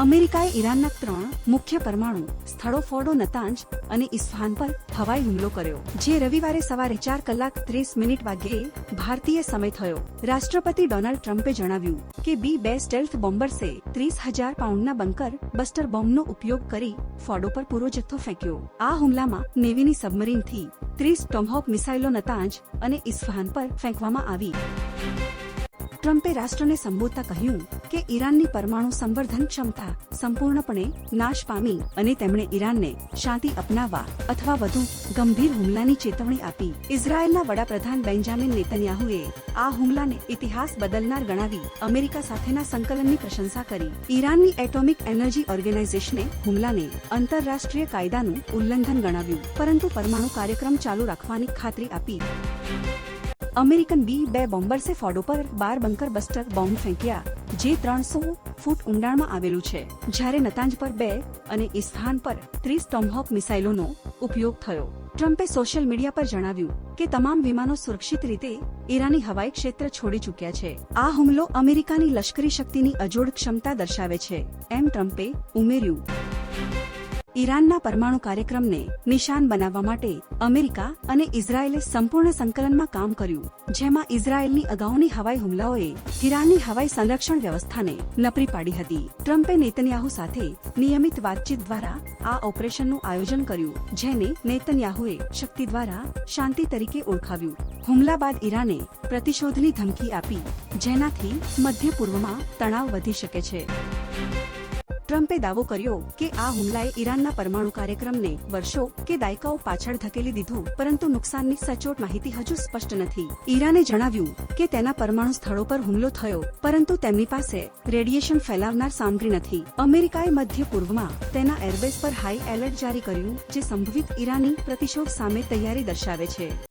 અમેરિકાએ ઈરાનના ત્રણ મુખ્ય પરમાણુ, સ્થળો ફોડો નતાંજ અને ઇસ્ફાન પર હવાઈ હુમલો કર્યો, જે રવિવારે સવારે ચાર કલાક ત્રીસ મિનિટ વાગ્યે ભારતીય સમય થયો. રાષ્ટ્રપતિ ડોનાલ્ડ ટ્રમ્પે જણાવ્યું કે બી બે સ્ટેલ્થ બોમ્બર્સે ત્રીસ હજાર પાઉન્ડના બંકર, બસ્ટર બોમ્બનો ઉપયોગ કરી ફોડો પર પૂરો જથ્થો ફેંક્યો. આ હુમલામાં નેવીની સબમરીનથી ત્રીસ ટોમહોક મિસાઇલો નતાંજ અને ઇસ્ફાન પર ફેંકવામાં આવી. ટ્રમ્પે રાષ્ટ્રને સંબોધતા કહ્યું કે ઈરાનની પરમાણુ સંવર્ધન ક્ષમતા સંપૂર્ણપણે નાશ પામી અને તેમણે ઈરાનને શાંતિ અપનાવવા અથવા વધુ ગંભીર હુમલાની ચેતવણી આપી. ઇઝરાયેલના વડાપ્રધાન બેન્જામિન નેતન્યાહુએ આ હુમલાને ઇતિહાસ બદલનાર ગણાવી અમેરિકા સાથેના સંકલનની પ્રશંસા કરી. ઈરાનની એટોમિક એનર્જી ઓર્ગેનાઇઝેશને હુમલાને આંતરરાષ્ટ્રીય કાયદાનું ઉલ્લંઘન ગણાવ્યું, પરંતુ પરમાણુ કાર્યક્રમ ચાલુ રાખવાની ખાતરી આપી. અમેરિકન બી બે બોમ્બર્સે ફોડો પર બાર બંકર બસ્ટર બોમ્બ ફેંક્યા. જે ત્રણસો ફૂટ ઊંડાણમાં આવેલું છે. જ્યારે નતાંજ પર બે અને ઇસ્થાન પર ત્રીસ ટોમહોક મિસાઇલોનો ઉપયોગ થયો. ટ્રમ્પે સોશિયલ મીડિયા પર જણાવ્યું કે તમામ વિમાનો સુરક્ષિત રીતે ઈરાની હવાઈ ક્ષેત્ર છોડી ચૂક્યા છે. આ હુમલો અમેરિકાની લશ્કરી શક્તિની અજોડ ક્ષમતા દર્શાવે છે, એમ ટ્રમ્પે ઉમેર્યું. ઈરાનના પરમાણુ કાર્યક્રમને નિશાન બનાવવા માટે અમેરિકા અને ઇઝરાયેલે સંપૂર્ણ સંકલનમાં કામ કર્યું, જેમાં ઇઝરાયેલની અગાઉની હવાઈ હુમલાઓએ ઈરાનની હવાઈ સંરક્ષણ વ્યવસ્થાને નપરી પાડી હતી. ટ્રમ્પે નેતન્યાહુ સાથે નિયમિત વાતચીત દ્વારા આ ઓપરેશનનું આયોજન કર્યું, જેને નેતન્યાહુએ શક્તિ દ્વારા શાંતિ તરીકે ઓળખાવ્યું. હુમલા બાદ ઈરાને પ્રતિશોધની ધમકી આપી, જેનાથી મધ્ય પૂર્વમાં તણાવ વધી શકે છે. ટ્રમ્પે દાવો કર્યો કે આ હુમલાએ ઈરાનના પરમાણુ કાર્યક્રમને વર્ષો કે દાયકાઓ પાછળ ધકેલી દીધું, પરંતુ નુકસાનની સચોટ માહિતી હજુ સ્પષ્ટ નથી. ઈરાને જણાવ્યું કે તેના પરમાણુ સ્થળો પર હુમલો થયો, પરંતુ તેમની પાસે રેડિયેશન ફેલાવનાર સામગ્રી નથી. અમેરિકાએ મધ્ય પૂર્વમાં તેના એરબેઝ પર હાઈ એલર્ટ જારી કર્યું, જે સંભવિત ઈરાની પ્રતિશોધ સામે તૈયારી દર્શાવે છે.